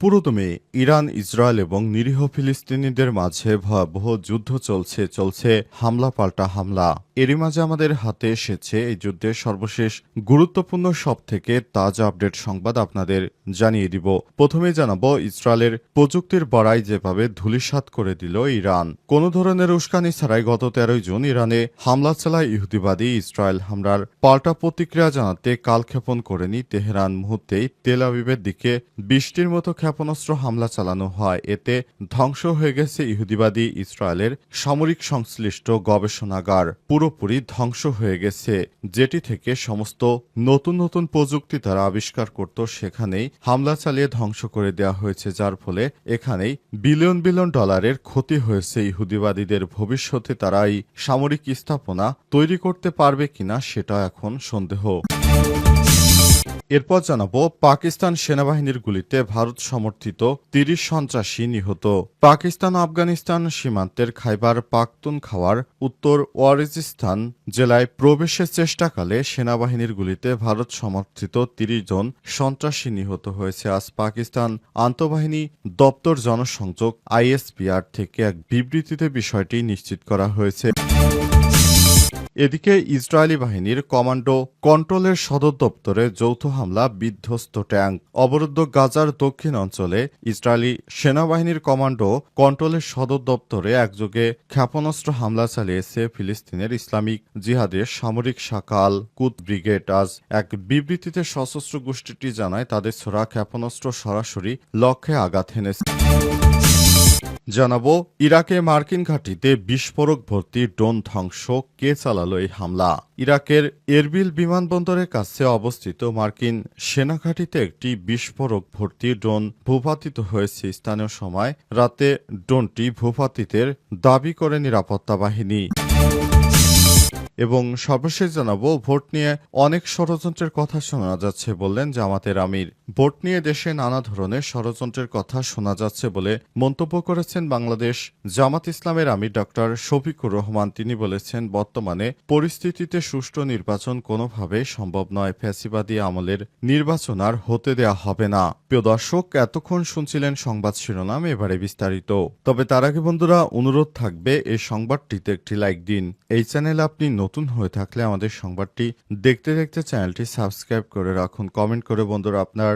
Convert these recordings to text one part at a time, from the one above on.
পুরোদমে Iran, Israel এবং নিরীহ ফিলিস্তিনিদের মাঝে ভয়াবহ যুদ্ধ চলছে চলছে হামলা পাল্টা হামলা। এরই মাঝে আমাদের হাতে এসেছে এই যুদ্ধের সর্বশেষ গুরুত্বপূর্ণ সব থেকে তাজা আপডেট সংবাদ আপনাদের জানিয়ে দিব। প্রথমে জানাব, ইসরায়েলের প্রযুক্তির বড়াই যেভাবে ধূলিসাৎ করে দিল ইরান। কোনো ধরনের উস্কানি ছাড়াই গত তেরোই জুন ইরানে হামলা চালায় ইহুদিবাদী ইসরায়েল হামলার পাল্টা প্রতিক্রিয়া জানাতে কালক্ষেপণ করেনি তেহরান মুহূর্তেই। তেল আবিবের দিকে বৃষ্টির মতো ক্ষেপণাস্ত্র হামলা চালানো হয়। এতে ধ্বংস হয়ে গেছে ইহুদিবাদী ইসরায়েলের সামরিক সংশ্লিষ্ট গবেষণাগার। পুরোপুরি ধ্বংস হয়ে গেছে। যেটি থেকে সমস্ত নতুন নতুন প্রযুক্তি তারা আবিষ্কার করত, সেখানেই হামলা চালিয়ে ধ্বংস করে দেওয়া হয়েছে। যার ফলে এখানেই বিলিয়ন বিলিয়ন ডলারের ক্ষতি হয়েছে ইহুদিবাদীদের। ভবিষ্যতে তারা এই সামরিক স্থাপনা তৈরি করতে পারবে কিনা, সেটা এখন সন্দেহ। এরপর জানাব, পাকিস্তান সেনাবাহিনীর গুলিতে ভারত সমর্থিত তিরিশ সন্ত্রাসী নিহত। পাকিস্তান আফগানিস্তান সীমান্তের খাইবার পাখতুন খাওয়ার উত্তর ওয়ারিজিস্তান জেলায় প্রবেশের চেষ্টাকালে সেনাবাহিনীর গুলিতে ভারত সমর্থিত তিরিশ জন সন্ত্রাসী নিহত হয়েছে। আজ পাকিস্তান আন্তঃবাহিনী দপ্তর জনসংযোগ আইএসপিআর থেকে এক বিবৃতিতে বিষয়টি নিশ্চিত করা হয়েছে। এদিকে ইসরায়েলি বাহিনীর কমান্ডো কন্ট্রোলের সদর দপ্তরে যৌথ হামলা, বিধ্বস্ত ট্যাঙ্ক। অবরুদ্ধ গাজার দক্ষিণ অঞ্চলে ইসরায়েলি সেনাবাহিনীর কমান্ডো কন্ট্রোলের সদর দপ্তরে একযোগে ক্ষেপণাস্ত্র হামলা চালিয়েছে ফিলিস্তিনের ইসলামিক জিহাদের সামরিক শাখা আল কুত ব্রিগেড। আজ এক বিবৃতিতে সশস্ত্র গোষ্ঠীটি জানায়, তাদের ছোড়া ক্ষেপণাস্ত্র সরাসরি লক্ষ্যে আঘাত হেনেছে। জানাব, ইরাকে মার্কিন ঘাঁটিতে বিস্ফোরক ভর্তি ড্রোন ধ্বংস, কে চালালো এই হামলা? ইরাকের এরবিল বিমানবন্দরের কাছে অবস্থিত মার্কিন সেনাঘাঁটিতে একটি বিস্ফোরক ভর্তি ড্রোন ভূপাতিত হয়েছে স্থানীয় সময় রাতে। ড্রোনটি ভূপাতিতের দাবি করে নিরাপত্তা বাহিনী। এবং সর্বশেষ জানাব, ভোট নিয়ে অনেক ষড়যন্ত্রের কথা শোনা যাচ্ছে বললেন জামাতের আমির। ভোট নিয়ে দেশে নানা ধরনের ষড়যন্ত্রের কথা শোনা যাচ্ছে বলে মন্তব্য করেছেন বাংলাদেশ জামাত ইসলামের আমির ডক্টর শফিকুর রহমান। তিনি বলেছেন, বর্তমানে পরিস্থিতিতে সুষ্ঠু নির্বাচন কোনোভাবেই সম্ভব নয়। ফ্যাসিবাদী আমলের নির্বাচন আর হতে দেয়া হবে না। প্রিয় দর্শক, এতক্ষণ শুনছিলেন সংবাদ শিরোনাম, এবারে বিস্তারিত। তবে তার আগে বন্ধুরা, অনুরোধ থাকবে, এই সংবাদটিতে একটি লাইক দিন। এই চ্যানেলে আপনি নতুন হয়ে থাকলে আমাদের সংবাদটি দেখতে দেখতে চ্যানেলটি সাবস্ক্রাইব করে রাখুন। কমেন্ট করে বন্ধুরা, আপনার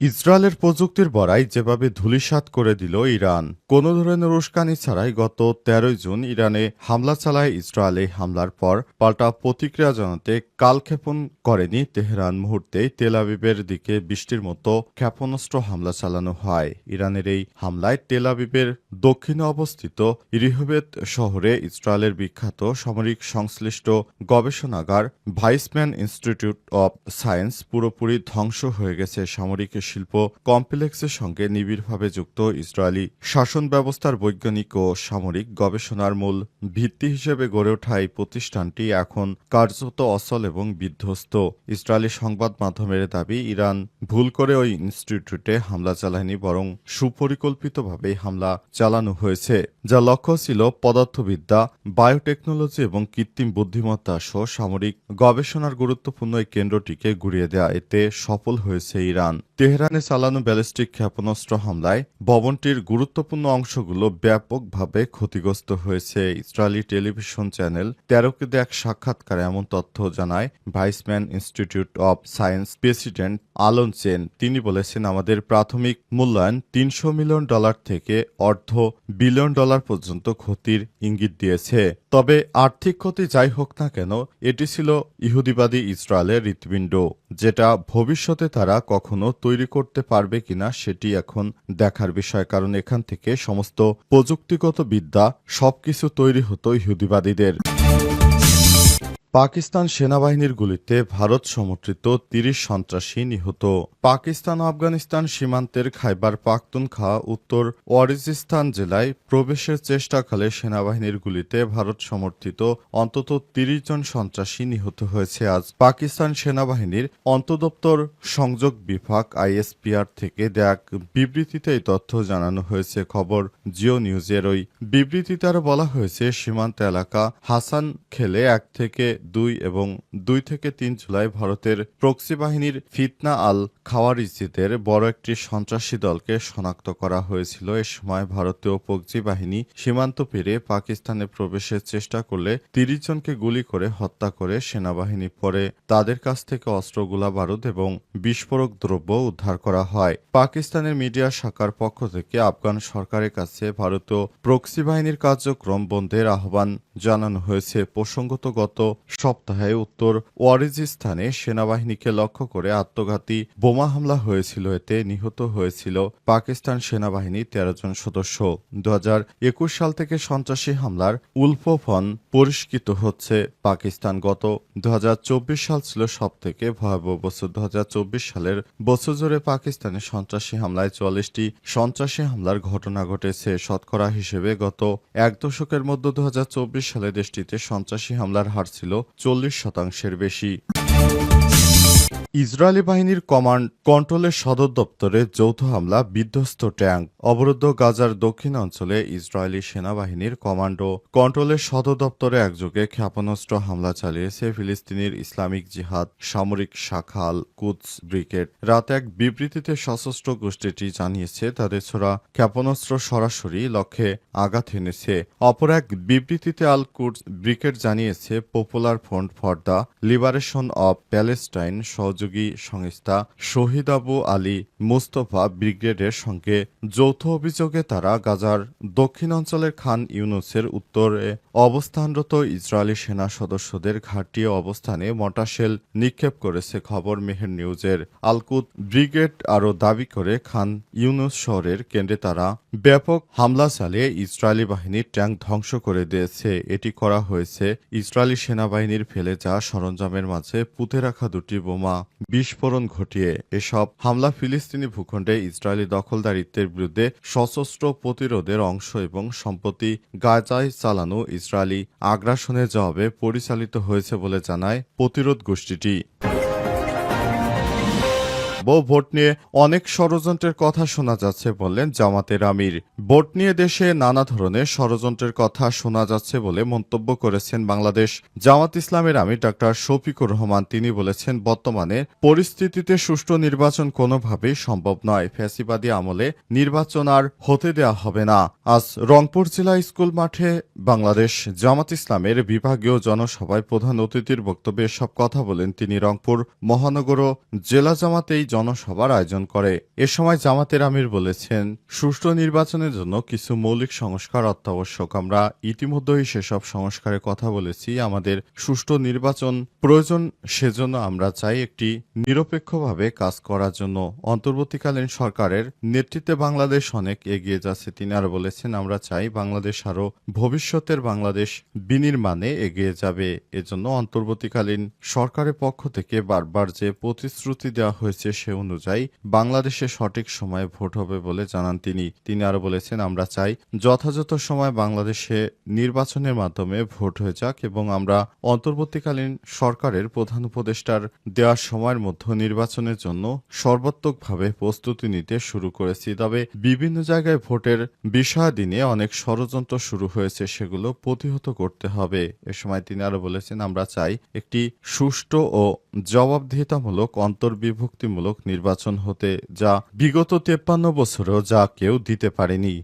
ইসরায়েলের প্রযুক্তির বড়াই যেভাবে ধূলিসাৎ করে দিল ইরান, কোনো ধরনের উস্কানি ছাড়াই গত তেরোই জুন ইরানে হামলা চালায় ইসরায়েল। হামলার পর পাল্টা প্রতিক্রিয়া জানাতে কালক্ষেপণ করেনি তেহরান। মুহূর্তেই তেল আবিবের দিকে বৃষ্টির মতো ক্ষেপণাস্ত্র হামলা চালানো হয়। ইরানের এই হামলায় তেল আবিবের দক্ষিণে অবস্থিত রিহবেত শহরে ইসরায়েলের বিখ্যাত সামরিক সংশ্লিষ্ট গবেষণাগার ভাইসম্যান ইনস্টিটিউট অব সায়েন্স পুরোপুরি ধ্বংস হয়ে গেছে সামরিক শিল্প কমপ্লেক্সের সঙ্গে নিবিড়ভাবে যুক্ত ইসরায়েলি শাসন ব্যবস্থার বৈজ্ঞানিক ও সামরিক গবেষণার মূল ভিত্তি হিসেবে গড়ে ওঠা এই প্রতিষ্ঠানটি এখন কার্যত অচল এবং বিধ্বস্ত। ইসরায়েলি সংবাদ মাধ্যমের দাবি, ইরান ভুল করে ওই ইনস্টিটিউটে হামলা চালায়নি, বরং সুপরিকল্পিতভাবে হামলা চালানো হয়েছে, যা লক্ষ্য ছিল পদার্থবিদ্যা, বায়োটেকনোলজি এবং কৃত্রিম বুদ্ধিমত্তা সহ সামরিক গবেষণার গুরুত্বপূর্ণ এই কেন্দ্রটিকে ঘুরিয়ে দেয়া। এতে সফল হয়েছে ইরান। তেহরানে চালানো ব্যালিস্টিক ক্ষেপণাস্ত্র হামলায় ভবনটির গুরুত্বপূর্ণ অংশগুলো ব্যাপকভাবে ক্ষতিগ্রস্ত হয়েছে। ইসরায়েলি টেলিভিশন চ্যানেল তেরোকে এক সাক্ষাৎকারে এমন তথ্য জানায় Weizmann Institute of Science president Alon Chen তিনি বলেছেন, আমাদের প্রাথমিক মূল্যায়ন তিনশো মিলিয়ন ডলার থেকে অর্ধ বিলিয়ন ডলার পর্যন্ত ক্ষতির ইঙ্গিত দিয়েছে। তবে আর্থিক ক্ষতি যাই হোক না কেন, এটি ছিল ইহুদিবাদী ইসরায়েলের হৃৎপিণ্ড, যেটা ভবিষ্যতে তারা কখনো তৈরি করতে পারবে কিনা সেটি এখন দেখার বিষয়, কারণ এখান থেকে সমস্ত প্রযুক্তিগত বিদ্যা সবকিছু তৈরি হতো ইহুদিবাদীদের। পাকিস্তান সেনাবাহিনীর গুলিতে ভারত সমর্থিত তিরিশ সন্ত্রাসী নিহত। পাকিস্তান আফগানিস্তান সীমান্তের খাইবার পাখতুনখা উত্তর ওয়ারিজিস্তান জেলায় প্রবেশের চেষ্টাকালে সেনাবাহিনীর গুলিতে ভারত সমর্থিত অন্তত তিরিশ জন সন্ত্রাসী নিহত হয়েছে আজ। পাকিস্তান সেনাবাহিনীর অন্তদপ্তর সংযোগ বিভাগ আইএসপিআর থেকে এক বিবৃতিতে এই তথ্য জানানো হয়েছে। খবর জিও নিউজের ওই বিবৃতিতে বলা হয়েছে, সীমান্ত এলাকা হাসান খেলে এক থেকে দুই এবং দুই থেকে তিন জুলাই ভারতের প্রক্সি বাহিনীর ফিতনা আল খাওয়ারিজিদের বড় একটি সন্ত্রাসী দলকে শনাক্ত করা হয়েছিল। এ সময় ভারতীয় প্রক্সি বাহিনী সীমান্ত পেরিয়ে পাকিস্তানে প্রবেশের চেষ্টা করলে তিরিশ জনকে গুলি করে হত্যা করে সেনাবাহিনী পরে তাদের কাছ থেকে অস্ত্র গোলা বারুদ এবং বিস্ফোরক দ্রব্য উদ্ধার করা হয়। পাকিস্তানের মিডিয়া শাখার পক্ষ থেকে আফগান সরকারের কাছে ভারতীয় প্রক্সি বাহিনীর কার্যক্রম বন্ধের আহ্বান জানানো হয়েছে। প্রসঙ্গত গত সপ্তাহে উত্তর ওয়ারিজিস্তানে সেনাবাহিনীকে লক্ষ্য করে আত্মঘাতী বোমা হামলা হয়েছিল। এতে নিহত হয়েছিল পাকিস্তান সেনাবাহিনী তেরো জন সদস্য। দু হাজার একুশ সাল থেকে সন্ত্রাসী হামলার উল্ফোফন পরিষ্কৃত হচ্ছে পাকিস্তান। গত দুহাজার চব্বিশ সাল ছিল সব থেকে ভয়াবহ বছর। দু হাজার চব্বিশ সালের বছর জুড়ে পাকিস্তানে সন্ত্রাসী হামলায় চুয়াল্লিশটি সন্ত্রাসী হামলার ঘটনা ঘটেছে। শতকরা হিসেবে গত এক দশকের মধ্যে দু হাজার চব্বিশ সালে দেশটিতে সন্ত্রাসী হামলার হার ছিল চল্লিশ শতাংশের বেশি। ইসরায়েলি বাহিনীর কমান্ড কন্ট্রোলের সদর দপ্তরে যৌথ হামলা, বিধ্বস্ত ট্যাঙ্ক, অবরুদ্ধ গাজার দক্ষিণ অঞ্চলে ইসরায়েলি সেনাবাহিনীর কমান্ডো কন্ট্রোলের সদর দপ্তরে একযোগে ক্ষেপণাস্ত্র হামলা চালিয়েছে ফিলিস্তিনের ইসলামিক জিহাদ সামরিক শাখাল কুদস ব্রিগেড। রাত এক বিবৃতিতে সশস্ত্র গোষ্ঠীটি জানিয়েছে, তাদের ছোড়া ক্ষেপণাস্ত্র সরাসরি লক্ষ্যে আঘাত এনেছে। অপর এক বিবৃতিতে আল কুডস ব্রিগেড জানিয়েছে, Popular Front for the Liberation of Palestine সহযোগী সংস্থা শহীদ আবু আলী মুস্তফা ব্রিগেডের সঙ্গে যৌথ অভিযোগে তারা গাজার দক্ষিণ অঞ্চলের খান ইউনুসের উত্তরে অবস্থানরত ইসরায়েলি সেনা সদস্যদের ঘাঁটি অবস্থানে মটাশেল নিক্ষেপ করেছে খবর মেহের নিউজের। আলকুদ ব্রিগেড আরও দাবি করে, খান ইউনুস শহরের কেন্দ্রে তারা ব্যাপক হামলা চালিয়ে ইসরায়েলি বাহিনীর ট্যাঙ্ক ধ্বংস করে দিয়েছে। এটি করা হয়েছে ইসরায়েলি সেনাবাহিনীর ফেলে যা সরঞ্জামের মাঝে পুঁতে রাখা দুটি বোমা। বিস্ফোরণ ঘটিয়ে এসব হামলা ফিলিস্তিনি ভূখণ্ডে ইসরায়েলি দখলদারিত্বের বিরুদ্ধে সশস্ত্র প্রতিরোধের অংশ এবং সম্প্রতি গাজায় চালানো ইসরায়েলি আগ্রাসনের জবাবে পরিচালিত হয়েছে বলে জানায় প্রতিরোধ গোষ্ঠীটি। বউ ভোট নিয়ে অনেক ষড়যন্ত্রের কথা শোনা যাচ্ছে বললেন জামাতের আমির। ভোট নিয়ে দেশে নানা ধরনের ষড়যন্ত্রের কথা শোনা যাচ্ছে বলে মন্তব্য করেছেন বাংলাদেশ। জামাত ইসলামের আমির ডাক্তার শফিকুর রহমান তিনি বলেছেন, বর্তমানে পরিস্থিতিতে সুষ্ঠু নির্বাচন কোনোভাবেই সম্ভব নয়। ফ্যাসিবাদী আমলে নির্বাচন আর হতে দেয়া হবে না। আজ রংপুর জেলা স্কুল মাঠে বাংলাদেশ জামাত ইসলামের বিভাগীয় জনসভায় প্রধান অতিথির বক্তব্যে সব কথা বলেন তিনি। রংপুর মহানগর জেলা জামাতে এই জনসভার আয়োজন করে। এ সময় জামাতের আমির বলেছেন, সুষ্ঠু নির্বাচনের জন্য কিছু মৌলিক সংস্কার অত্যাবশ্যক। আমরা ইতিমধ্যেই সেসব সংস্কারের কথা বলেছি। আমাদের সুষ্ঠু নির্বাচন প্রয়োজন, সেজন্য আমরা চাই একটি নিরপেক্ষভাবে কাজ করার জন্য। অন্তর্বর্তীকালীন সরকারের নেতৃত্বে বাংলাদেশ অনেক এগিয়ে যাচ্ছে, তিনি আর বলেছেন, আমরা চাই বাংলাদেশ আরও ভবিষ্যতের বাংলাদেশ বিনির্মাণে এগিয়ে যাবে। এজন্য অন্তর্বর্তীকালীন সরকারের পক্ষ থেকে বারবার যে প্রতিশ্রুতি দেওয়া হয়েছে সে অনুযায়ী বাংলাদেশে সঠিক সময়ে ভোট হবে বলে জানান তিনি। তিনি আরও বলেছেন, আমরা চাই যথাযথ সময় বাংলাদেশে নির্বাচনের মাধ্যমে ভোট হয়ে যাক এবং আমরা অন্তর্বর্তীকালীন সরকারের প্রধান উপদেষ্টার দেওয়ার সময়ের মধ্যে নির্বাচনের জন্য সর্বাত্মকভাবে প্রস্তুতি নিতে শুরু করেছি। তবে বিভিন্ন জায়গায় ভোটের বিষয়াদি নিয়ে অনেক ষড়যন্ত্র শুরু হয়েছে, সেগুলো প্রতিহত করতে হবে। এ সময় তিনি আরও বলেছেন, আমরা চাই একটি সুষ্ঠু ও জবাবদিহিতামূলক অন্তর্বিভক্তিমূলক নির্বাচন হতে যা বিগত তেপ্পান্ন বছরেও যা কেউ দিতে পারেনি।